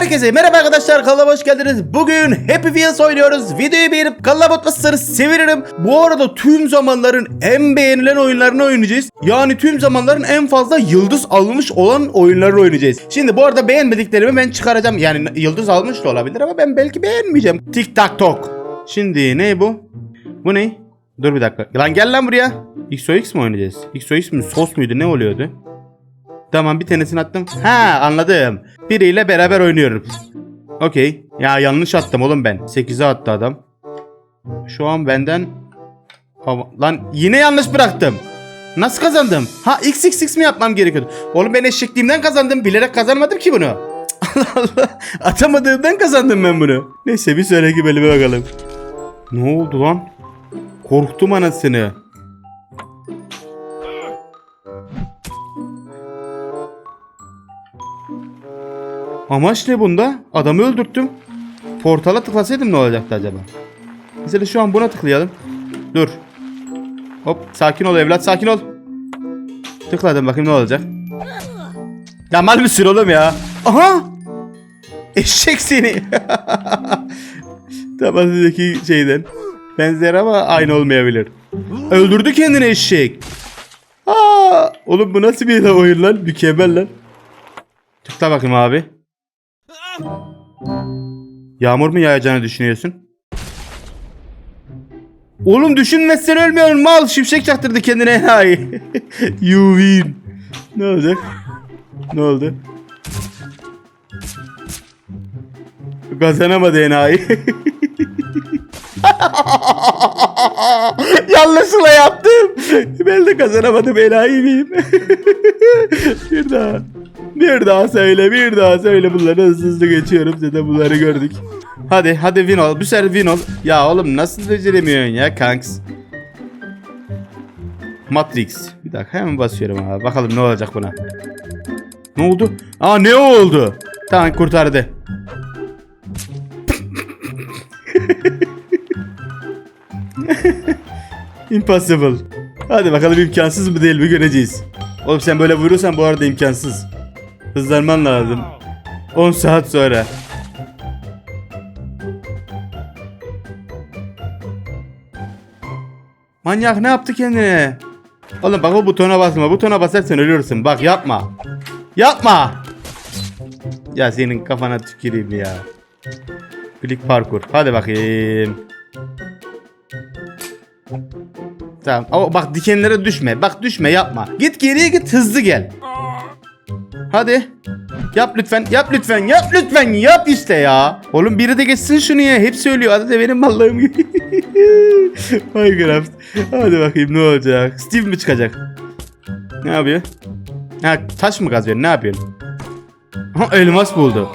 Herkese merhaba arkadaşlar kanalıma hoş geldiniz. Bugün Happy Wheels oynuyoruz. Videoyu beğenip kanala abone olmazsanız sevinirim. Bu arada tüm zamanların en beğenilen oyunlarını oynayacağız. Yani tüm zamanların en fazla yıldız almış olan oyunları oynayacağız. Şimdi bu arada beğenmediklerimi ben çıkaracağım. Yani yıldız almış da olabilir ama ben belki beğenmeyeceğim. Tik tak tok. Şimdi ne bu? Bu ne? Dur bir dakika. Lan gel lan buraya. XOX mi oynayacağız? XOX mi? Sos muydu? Ne oluyordu? Tamam bir tanesini attım. Ha anladım. Biriyle beraber oynuyorum. Okey. Ya yanlış attım oğlum ben. 8'e attı adam. Şu an benden... Lan yine yanlış bıraktım. Nasıl kazandım? Ha XXX mi yapmam gerekiyordu? Oğlum ben eşekliğimden kazandım. Bilerek kazanmadım ki bunu. Allah Allah. Atamadığımdan kazandım ben bunu. Neyse bir sonraki bölüme bakalım. Ne oldu lan? Korktum anasını. Amaç ne bunda? Adamı öldürttüm. Portala tıklasaydım ne olacaktı acaba? Mesela şu an buna tıklayalım. Dur. Hop sakin ol evlat sakin ol. Tıkladım bakayım ne olacak. Ya mal mısın oğlum ya? Aha! Eşek seni. Tabazdaki şeyden. Benzer ama aynı olmayabilir. Öldürdü kendini eşek. Aa, oğlum bu nasıl bir oyun lan? Mükemmel lan. Tıkla bakayım abi. Yağmur mu yağacağını düşünüyorsun? Oğlum düşünmezsen ölmüyorsun mal. Şimşek çaktırdı kendine enayi. you win. Ne olacak? Ne oldu? Kazanamadı enayi. Yanlışlıkla yaptım. Ben de kazanamadım enayi miyim? bir daha. Bir daha söyle bir daha söyle bunları hızlı hızlı geçiyorum zaten bunları gördük. Hadi hadi win ol. Bu sefer win ol. Ya oğlum nasıl beceremiyorsun ya kanks? Matrix. Bir dakika hemen basıyorum abi. Bakalım ne olacak buna. Ne oldu? Aa ne oldu? Tamam kurtardı. Impossible. Hadi bakalım imkansız mı değil mi göreceğiz. Oğlum sen böyle vurursan bu arada imkansız. Hızlanman lazım. 10 saat sonra. Manyak ne yaptı kendine? Oğlum bak o butona basma. Butona basarsan ölürsün. Bak yapma. Yapma. Ya senin kafana tüküreyim ya. Klik parkur. Hadi bakayım. Tamam. Ama bak dikenlere düşme. Bak düşme yapma. Git geriye git hızlı gel. Hadi. Yap lütfen. Yap lütfen. Yap lütfen. Yap işte ya. Oğlum biri de geçsin şunu ya. Hepsi ölüyor. Adı da benim mallığım gibi. Minecraft. Hadi bakayım ne olacak. Steve mi çıkacak? Ne yapıyor? Ha taş mı kazıyor? Ne yapıyorsun? Ha elmas buldu.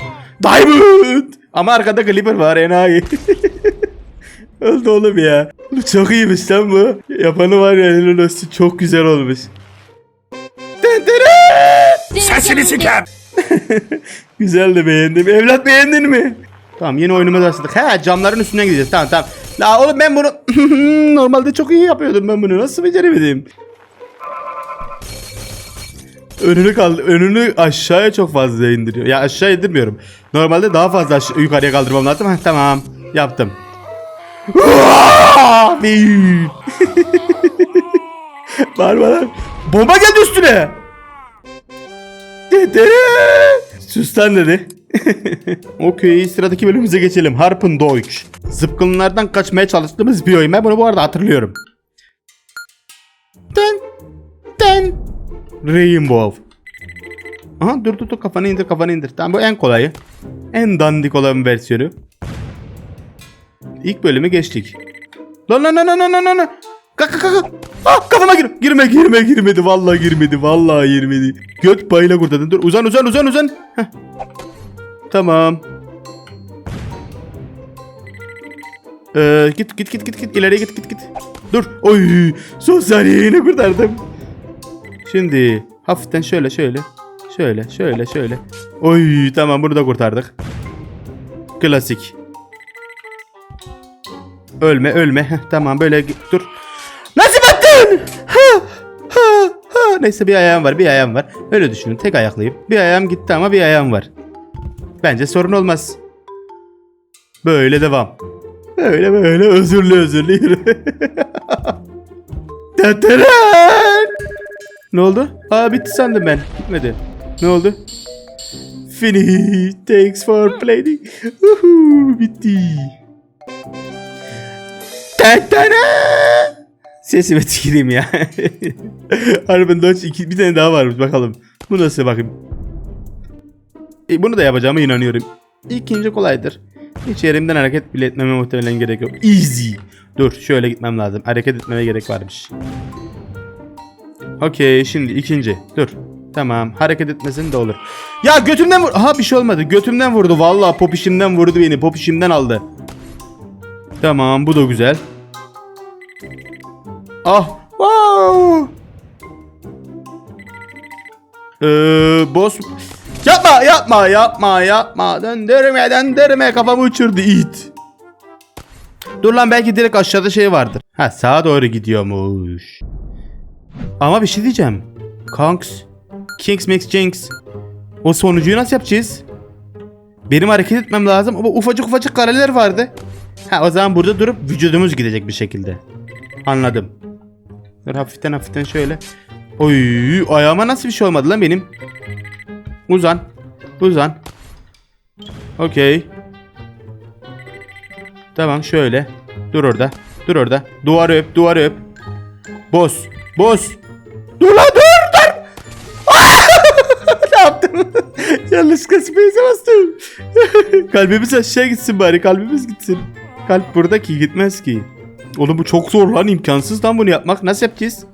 Diamond. Ama arkada Clipper var enayi. Öldü oğlum ya. Çok iyiymiş lan bu. Yapanı var ya helal olsun çok güzel olmuş. Sesini siker. Güzel de beğendim. Evlat beğendin mi? Tamam yeni oyunumuza başladık. He camların üstünden gideceğiz. Tamam tamam. La oğlum ben bunu normalde çok iyi yapıyordum ben bunu. Nasıl beceremedim? Önünü kaldı. Önünü aşağıya çok fazla indiriyor. Ya aşağı indirmiyorum. Normalde daha fazla yukarıya kaldırmam lazım. Heh, tamam. Yaptım. Bir. Bağırma lan. Bomba geldi üstüne. Dede. Sus lan dedi. Okey sıradaki bölümümüze geçelim. Harpın Deutsch. Zıpkınlardan kaçmaya çalıştığımız bir oyun. Ben bunu bu arada hatırlıyorum. Ten. Ten. Rainbow. Aha dur dur dur kafanı indir kafanı indir. Tamam bu en kolayı. En dandik olan versiyonu. İlk bölümü geçtik. Lan lan lan lan lan lan. Kalk kalk kalk. Ah kafama gir. Girme girme girmedi. Vallahi girmedi. Vallahi girmedi. Göt payıyla kurtardın. Dur uzan uzan uzan uzan. Tamam. Ee, git git git git git ileriye git git git. Dur. Oy son saniye yine kurtardım. Şimdi hafiften şöyle şöyle. Şöyle şöyle şöyle. Oy tamam bunu da kurtardık. Klasik. Ölme ölme. Heh, tamam böyle dur. Nasıl battın? Neyse bir ayağım var bir ayağım var. Öyle düşünün tek ayaklıyım. Bir ayağım gitti ama bir ayağım var. Bence sorun olmaz. Böyle devam. Böyle böyle özürlü özürlü yürü. Tataran! Ne oldu? Aa bitti sandım ben. Bitmedi. Ne oldu? Finish. Thanks for playing. Uhu, bitti. Tataran! Sesime tüküreyim ya. Harbiden Dodge iki, bir tane daha varmış bakalım. Bu nasıl bakayım. E, bunu da yapacağıma inanıyorum. İkinci kolaydır. Hiç yerimden hareket bile etmeme muhtemelen gerek yok. Easy. Dur şöyle gitmem lazım. Hareket etmeme gerek varmış. Okey şimdi ikinci. Dur. Tamam hareket etmesin de olur. Ya götümden vur. Aha bir şey olmadı. Götümden vurdu. Vallahi popişimden vurdu beni. Popişimden aldı. Tamam bu da güzel. Ah. Wow. Ee, boss. Yapma yapma yapma yapma. Döndürme döndürme kafamı uçurdu it. Dur lan belki direkt aşağıda şey vardır. Ha sağa doğru gidiyormuş. Ama bir şey diyeceğim. Konks. Kings Max Jinx. O sonucuyu nasıl yapacağız? Benim hareket etmem lazım ama ufacık ufacık kareler vardı. Ha o zaman burada durup vücudumuz gidecek bir şekilde. Anladım. Dur hafiften hafiften şöyle. Oy ayağıma nasıl bir şey olmadı lan benim? Uzan. Uzan. Okey. Tamam şöyle. Dur orada. Dur orada. Duvarı öp. Duvarı öp. Boz. Boz. Dur lan dur dur. ne yaptım? Yanlışlıkla space'e bastım. Kalbimiz aşağı gitsin bari. Kalbimiz gitsin. Kalp burada ki gitmez ki. Oğlum bu çok zor lan imkansız lan bunu yapmak. Nasıl yapacağız?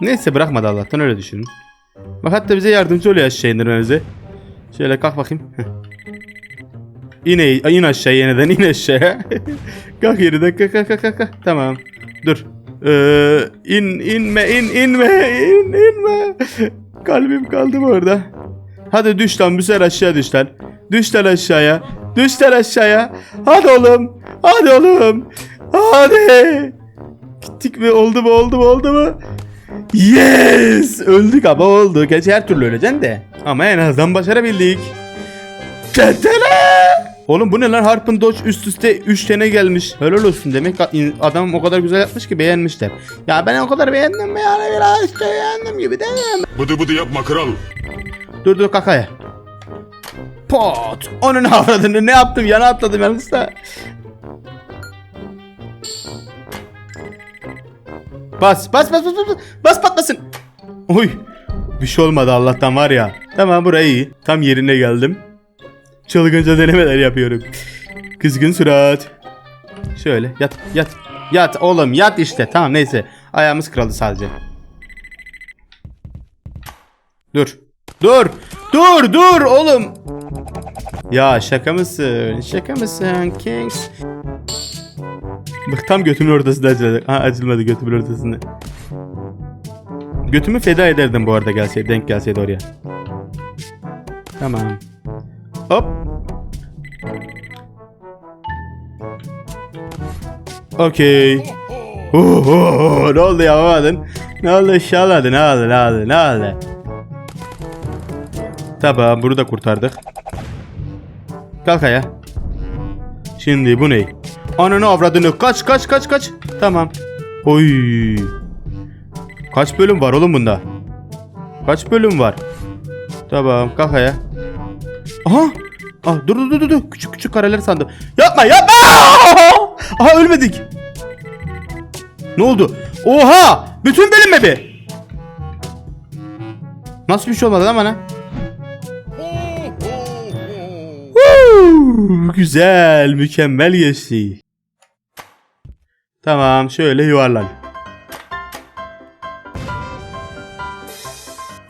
Neyse bırakmadı Allah'tan öyle düşünün. Bak hatta bize yardımcı oluyor aşağı indirmemize. Şöyle kalk bakayım. Heh. İn, aşağı yeniden in aşağı. kalk kalk kalk kalk kalk, kalk. Tamam. Dur. Ee, in inme in inme in inme. Kalbim kaldı orada? Hadi düş lan bu sefer aşağı düş lan. Düş lan aşağıya. Düş lan aşağıya. Hadi oğlum. Hadi oğlum. Hadi. Gittik mi? Oldu mu? Oldu mu? Oldu mu? Yes! Öldük ama oldu. Gerçi her türlü öleceksin de. Ama en azından başarabildik. Tetele! Oğlum bu ne lan Harp'ın Dodge üst üste 3 tane gelmiş. Helal olsun demek adam o kadar güzel yapmış ki beğenmişler. Ya ben o kadar beğendim yani biraz beğendim gibi değil mi? Bıdı bıdı yapma kral. Dur dur kakaya. Pot. Onun avradını ne yaptım yana atladım yanlışla. Bas bas bas bas bas bas patlasın. Oy. Bir şey olmadı Allah'tan var ya. Tamam burayı iyi. Tam yerine geldim. Çılgınca denemeler yapıyorum. Kızgın surat. Şöyle yat yat. Yat oğlum yat işte. Tamam neyse. Ayağımız kırıldı sadece. Dur. Dur. Dur dur oğlum. Ya şaka mısın? Şaka mısın Kings? Bak tam götümün ortasında açıldı. Ha açılmadı götümün ortasında. Götümü feda ederdim bu arada gelseydi denk gelseydi oraya. Tamam. Hop. Okey. Oh, oh, oh, ne oldu yapamadın? Ne oldu inşallah ne oldu ne oldu ne oldu? Tamam bunu da kurtardık. Kalk ayağa. Şimdi bu ne? Ananı avradını kaç kaç kaç kaç. Tamam. Oy. Kaç bölüm var oğlum bunda? Kaç bölüm var? Tamam kalk ayağa. Aha. Ah dur dur dur dur. Küçük küçük kareler sandım. Yapma yapma. Aha ölmedik. Ne oldu? Oha! Bütün bölüm mü be? Nasıl bir şey olmadı lan bana? Güzel, mükemmel geçti. Tamam, şöyle yuvarlan.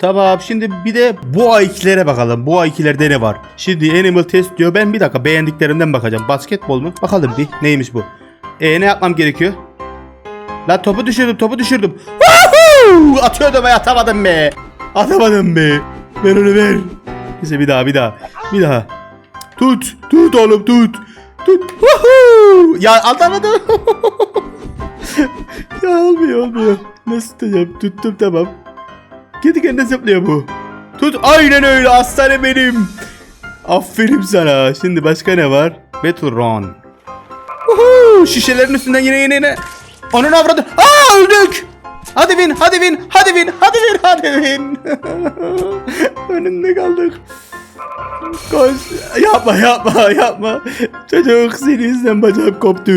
Tamam, şimdi bir de bu A2'lere bakalım. Bu A2'lerde ne var? Şimdi Animal Test diyor. Ben bir dakika beğendiklerimden bakacağım. Basketbol mu? Bakalım bir. Neymiş bu? E ne yapmam gerekiyor? La topu düşürdüm, topu düşürdüm. Woohoo! Atıyordum ve atamadım be. Atamadım be. Ver onu ver. Neyse bir daha, bir daha. Bir daha. Tut. Tut oğlum tut. Tut. Woohoo! Ya atamadım. ya olmuyor olmuyor. Nasıl tutacağım? Tuttum tamam. Kendi kendine zıplıyor bu. Tut aynen öyle aslanım benim. Aferin sana. Şimdi başka ne var? Run. Woohoo! Şişelerin üstünden yine yine yine. Onun avradı. Aa öldük. Hadi bin, hadi bin, hadi bin, hadi bin, hadi bin. Önünde kaldık. Koş. Yapma, yapma, yapma. Çocuk senin yüzünden bacağım koptu.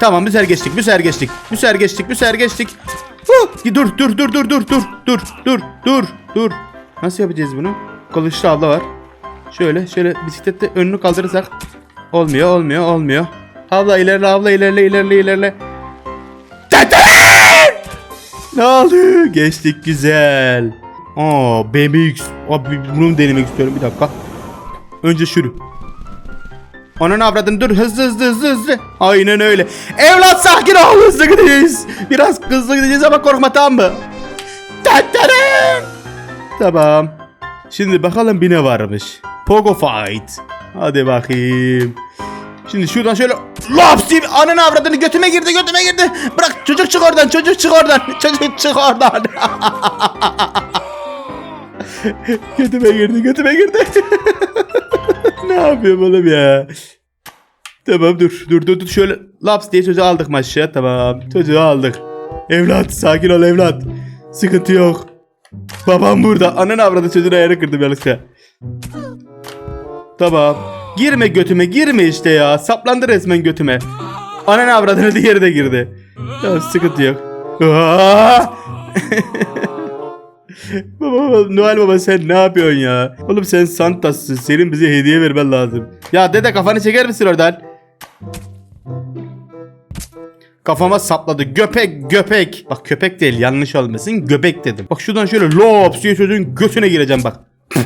Tamam, bu sefer geçtik, bu sefer geçtik. Bu sefer Dur, dur, dur, dur, dur, dur, dur, dur, dur, dur. Nasıl yapacağız bunu? Kılıçlı abla var. Şöyle, şöyle bisiklette önünü kaldırırsak. Olmuyor, olmuyor, olmuyor. Abla ilerle, abla ilerle, ilerle, ilerle. Ne oldu? Geçtik güzel. Aa BMX. Abi bunu denemek istiyorum bir dakika. Önce şunu. Onun avradını dur hızlı hızlı hızlı hızlı. Aynen öyle. Evlat sakin ol hızlı gideceğiz. Biraz hızlı gideceğiz ama korkma tamam mı? Tatarın. Tamam. Şimdi bakalım bir ne varmış. Pogo fight. Hadi bakayım. Şimdi şuradan şöyle laps diye ananı avradını götüme girdi götüme girdi. Bırak çocuk çık oradan çocuk çık oradan. Çocuk çık oradan. götüme girdi götüme girdi. ne yapıyorum oğlum ya? Tamam dur dur dur dur şöyle laps diye çocuğu aldık maşaya tamam. Çocuğu aldık. Evlat sakin ol evlat. Sıkıntı yok. Babam burada. Ananı avradı çocuğuna ayarı kırdım yanlışlıkla. Tamam. Girme götüme girme işte ya. Saplandı resmen götüme. Ananı avradını diğeri de girdi. Tamam sıkıntı yok. Baba, baba, Noel baba sen ne yapıyorsun ya? Oğlum sen Santas'sın. Senin bize hediye vermen lazım. Ya dede kafanı çeker misin oradan? Kafama sapladı. Göpek göpek. Bak köpek değil yanlış olmasın. Göbek dedim. Bak şuradan şöyle lops diye çocuğun götüne gireceğim bak.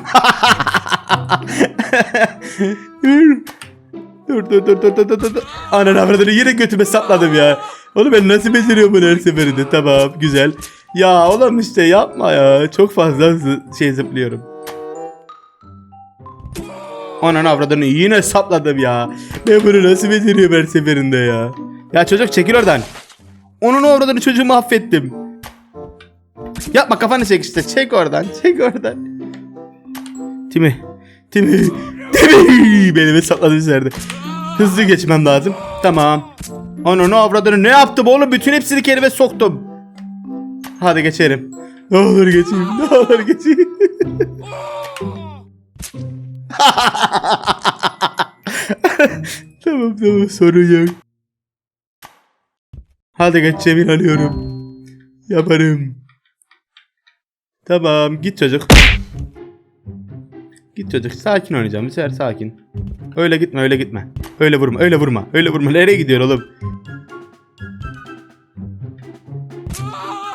dur dur dur dur dur dur. dur. Ananı avradını yine götüme sapladım ya. Oğlum ben nasıl beceriyorum bunu her seferinde? Tamam güzel. Ya oğlum işte yapma ya. Çok fazla şey zıplıyorum. Ananı avradını yine sapladım ya. Ben bunu nasıl beceriyorum her seferinde ya. Ya çocuk çekil oradan. Onun avradını çocuğu mahvettim. Yapma kafanı çek işte. Çek oradan. Çek oradan. Timi. Timi. Timi. Beni sapladı üzerinde. Hızlı geçmem lazım. Tamam. Ananı avradını ne yaptım oğlum? Bütün hepsini kelime soktum. Hadi geçelim. Ne olur geçeyim. Ne olur geçeyim. tamam tamam sorun yok. Hadi geçeceğim inanıyorum. Yaparım. Tamam git çocuk. Git çocuk sakin oynayacağım bir sakin. Öyle gitme öyle gitme. Öyle vurma öyle vurma öyle vurma. Nereye gidiyor oğlum?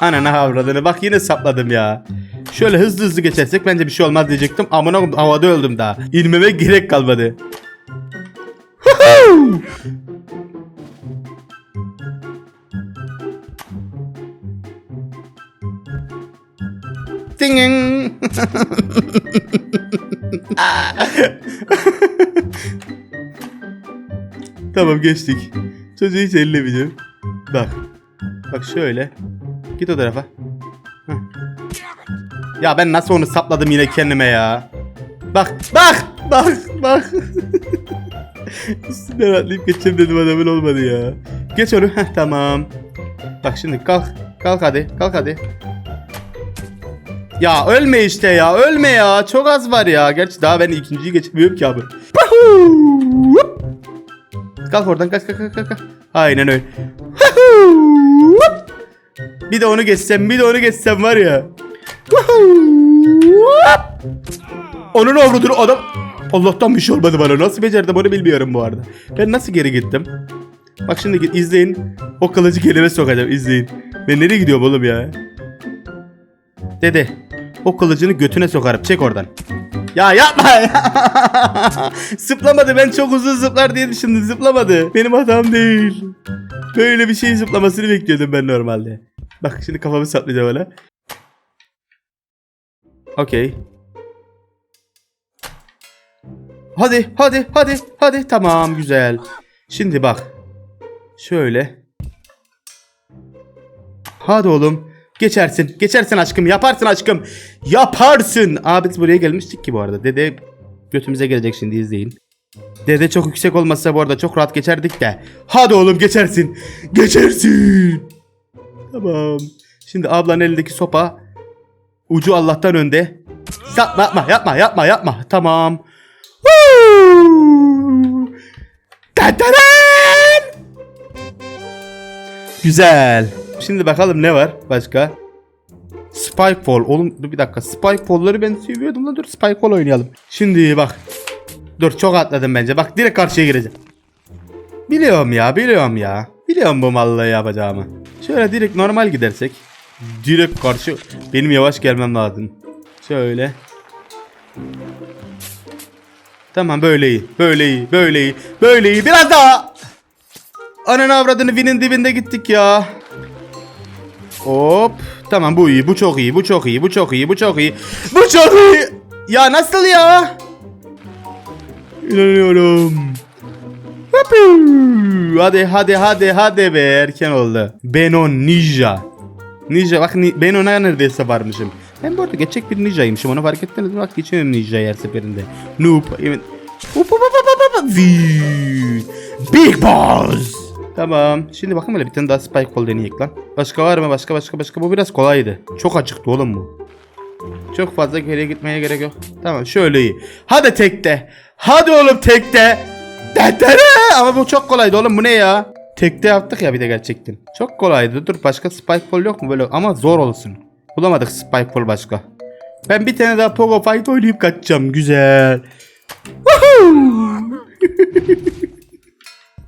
Ananı avradını bak yine sapladım ya. Şöyle hızlı hızlı geçersek bence bir şey olmaz diyecektim. Amına havada öldüm daha. İnmeme gerek kalmadı. Ding. tamam geçtik. Çocuğu hiç ellemeyeceğim. Bak. Bak şöyle. Git o tarafa. Heh. Ya ben nasıl onu sapladım yine kendime ya. Bak bak bak bak. Üstünden atlayıp geçeceğim dedim adamın olmadı ya. Geç onu. Heh, tamam. Bak şimdi kalk. Kalk hadi. Kalk hadi. Ya ölme işte ya. Ölme ya. Çok az var ya. Gerçi daha ben ikinciyi geçemiyorum ki abi. Kalk oradan kalk kalk kalk, kalk. Aynen öyle. Bir de onu geçsem bir de onu geçsem var ya. Onun avrudur adam. Allah'tan bir şey olmadı bana. Nasıl becerdim onu bilmiyorum bu arada. Ben nasıl geri gittim? Bak şimdi izleyin. O kılıcı kelime sokacağım izleyin. Ben nereye gidiyorum oğlum ya? Dede o kılıcını götüne sokarım çek oradan. Ya yapma ya. zıplamadı ben çok uzun zıplar diye düşündüm zıplamadı. Benim hatam değil. Böyle bir şey zıplamasını bekliyordum ben normalde. Bak şimdi kafamı saplayacağım öyle. Okey. Hadi hadi hadi hadi tamam güzel. Şimdi bak. Şöyle. Hadi oğlum. Geçersin. Geçersin aşkım. Yaparsın aşkım. Yaparsın. Aa biz buraya gelmiştik ki bu arada. Dede götümüze gelecek şimdi izleyin. Dede çok yüksek olmasa bu arada çok rahat geçerdik de. Hadi oğlum geçersin. Geçersin. Tamam. Şimdi ablanın elindeki sopa ucu Allah'tan önde. Yapma yapma yapma yapma yapma. Tamam. Güzel. Şimdi bakalım ne var başka? Spikefall. Oğlum dur bir dakika. Spikefall'ları ben seviyordum lan. Dur Spikefall oynayalım. Şimdi bak. Dur çok atladım bence. Bak direkt karşıya gireceğim. Biliyorum ya biliyorum ya. Biliyorum bu mallığı yapacağımı. Şöyle direkt normal gidersek. Direkt karşı. Benim yavaş gelmem lazım. Şöyle. Tamam böyle iyi. Böyle iyi. Böyle iyi. Böyle iyi. Biraz daha. Ananı avradını vinin dibinde gittik ya. Hop. Tamam bu iyi. Bu çok iyi. Bu çok iyi. Bu çok iyi. Bu çok iyi. Bu çok iyi. Ya nasıl ya? İnanıyorum. Hadi hadi hadi hadi be erken oldu. Benon Ninja. Ninja bak ni- Benon'a neredeyse varmışım. Ben bu arada gerçek bir ninjaymışım onu fark ettiniz mi? Bak geçiyorum ninja her seferinde. Noob. Evet. Big Boss. Tamam. Şimdi bakın böyle bir tane daha spike kol deneyek lan. Başka var mı? Başka başka başka. Bu biraz kolaydı. Çok açıktı oğlum bu. Çok fazla geriye gitmeye gerek yok. Tamam şöyle iyi. Hadi tekte. Hadi oğlum tekte. Tetere. Ama bu çok kolaydı oğlum bu ne ya? Tekte yaptık ya bir de gerçekten. Çok kolaydı. Dur başka spike ball yok mu böyle ama zor olsun. Bulamadık spike ball başka. Ben bir tane daha Pogo Fight oynayıp kaçacağım. Güzel.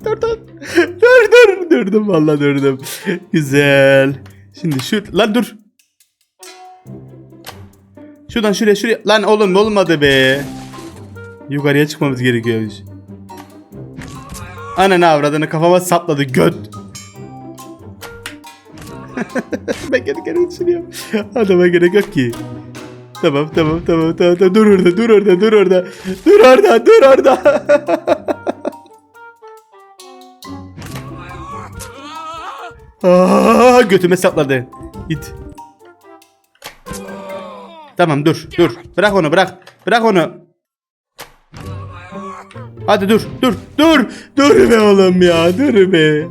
Dur dur. Dur dur. Durdum valla durdum. Güzel. Şimdi şu lan dur. Şuradan şuraya şuraya. Lan oğlum olmadı be. Yukarıya çıkmamız gerekiyormuş. Ananı avradını kafama sapladı göt. ben kendi kendime düşünüyorum. Adama gerek yok ki. Tamam tamam tamam tamam tamam. Dur orada dur orada dur orada. Dur orada dur orada. Aa, götüme sapladı. Git. Tamam dur dur. Bırak onu bırak. Bırak onu. Hadi dur dur dur. Dur be oğlum ya dur be.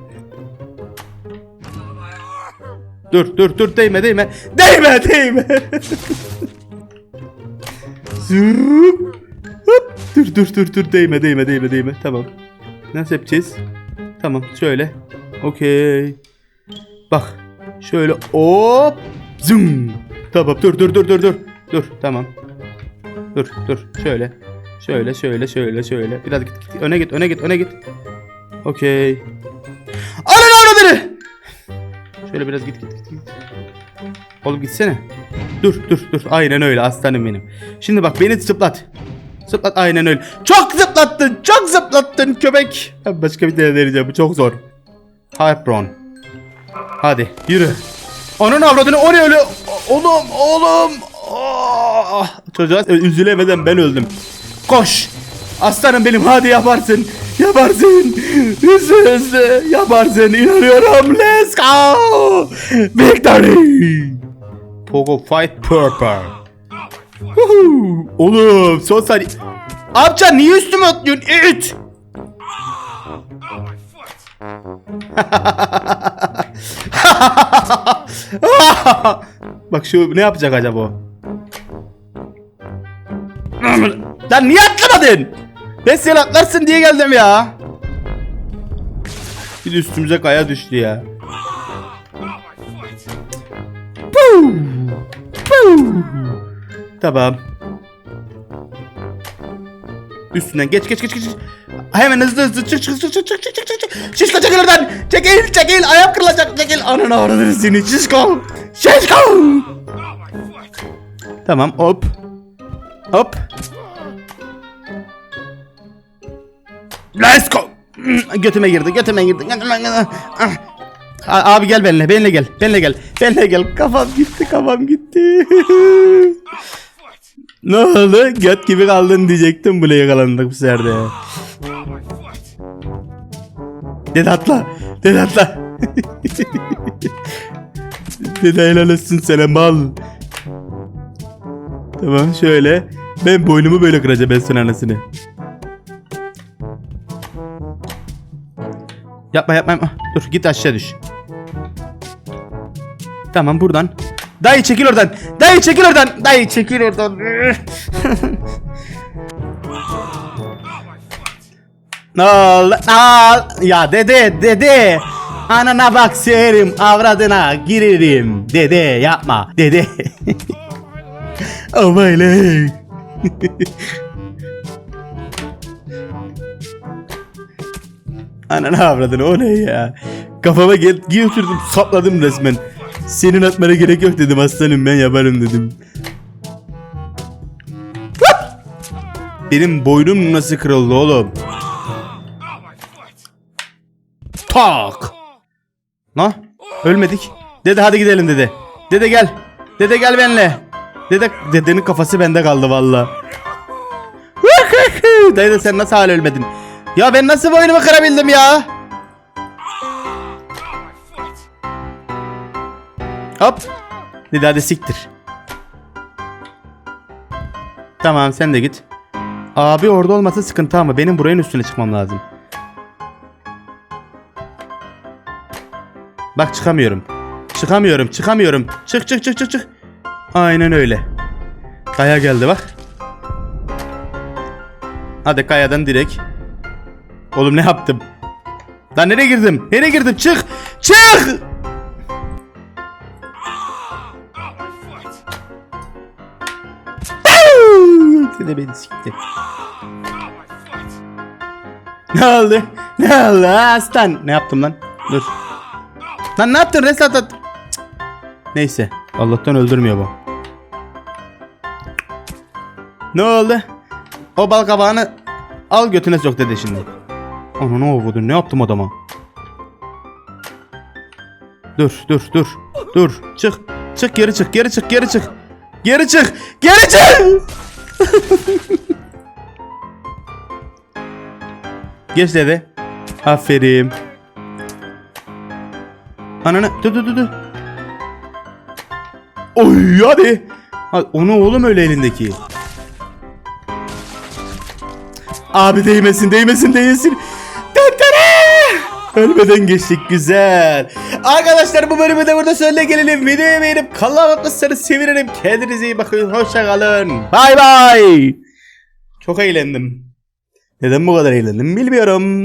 Dur dur dur değme değme. Değme değme. Zıp. Hop. Dur dur dur dur değme değme değme değme. Tamam. Nasıl yapacağız? Tamam şöyle. Okey. Bak. Şöyle hop. Zoom. Tamam dur dur dur dur dur. Dur tamam. Dur dur şöyle. Şöyle şöyle şöyle şöyle. Biraz git git. Öne git öne git öne git. Okey. Ananı avradını. Şöyle biraz git git git. git. Oğlum gitsene. Dur dur dur. Aynen öyle aslanım benim. Şimdi bak beni zıplat. Zıplat aynen öyle. Çok zıplattın. Çok zıplattın köpek. Başka bir tane deneyeceğim. Bu çok zor. Hypron. Hadi yürü. Onun avradını o ne öyle? Oğlum oğlum. Ah! Çocuğa üzülemeden ben öldüm. Koş. Aslanım benim hadi yaparsın. Yaparsın. Hızlı hızlı yaparsın. İnanıyorum. Let's go. Victory. Pogo fight purple. Oğlum son saniye. Amca niye üstüme atlıyorsun? İt. Bak şu ne yapacak acaba o? Lan niye atlamadın? Ben sen atlarsın diye geldim ya. Bir üstümüze kaya düştü ya. Tamam. Üstünden geç geç geç geç. Hemen hızlı hızlı çık çık çık çık çık çık çık çık. Şişko çekil oradan. Çekil çekil ayağım kırılacak çekil. Ananı avradını seni şişko. Şişko. Tamam hop. Hop. Let's go. Götüme girdi, götüme girdi. Abi gel benimle, benimle gel. Benimle gel. Benimle gel. Kafam gitti, kafam gitti. Ne oldu? Göt gibi kaldın diyecektim bile yakalandık bu sefer de. Dede atla. Dede atla. Dede helal olsun sana mal. Tamam şöyle. Ben boynumu böyle kıracağım ben senin anasını. Yapma yapma yapma. Dur git aşağı düş. Tamam buradan. Dayı çekil oradan. Dayı çekil oradan. Dayı çekil oradan. ne oldu? Ya dede dede. Anana bak serim avradına girerim. Dede yapma. Dede. leg. Ananı avradını o ne ya? Kafama gel giy oturdum sapladım resmen. Senin atmana gerek yok dedim aslanım ben yaparım dedim. Benim boynum nasıl kırıldı oğlum? Tak! Lan ölmedik. Dede hadi gidelim dede. Dede gel. Dede gel benimle. Dede dedenin kafası bende kaldı valla. Dede sen nasıl hala ölmedin? Ya ben nasıl boynumu kırabildim ya? Hop. Dede hadi siktir. Tamam sen de git. Abi orada olmasa sıkıntı ama benim buranın üstüne çıkmam lazım. Bak çıkamıyorum. Çıkamıyorum, çıkamıyorum. Çık çık çık çık çık. Aynen öyle. Kaya geldi bak. Hadi kayadan direkt. Oğlum ne yaptım? Lan nereye girdim? Nereye girdim? Çık! Çık! Seni beni sikti. Ne oldu? Ne oldu aslan? Ne yaptım lan? Dur. Lan ne yaptın? Reset at. Cık. Neyse. Allah'tan öldürmüyor bu. Ne oldu? O bal kabağını al götüne sok dedi şimdi. Ana ne oldu? Ne yaptım adama? Dur dur dur. Dur çık. Çık geri çık geri çık geri çık. Geri çık. Geri çık. Geç dedi. Aferin. Ananı dur dur dur. Oy hadi. Ha, onu oğlum öyle elindeki. Abi değmesin değmesin değmesin. Ölmeden geçtik güzel. Arkadaşlar bu bölümü de burada sonuna gelelim. Videoyu beğenip kanala bakmışsanız sevinirim. Kendinize iyi bakın. Hoşça kalın. Bay bay. Çok eğlendim. Neden bu kadar eğlendim bilmiyorum.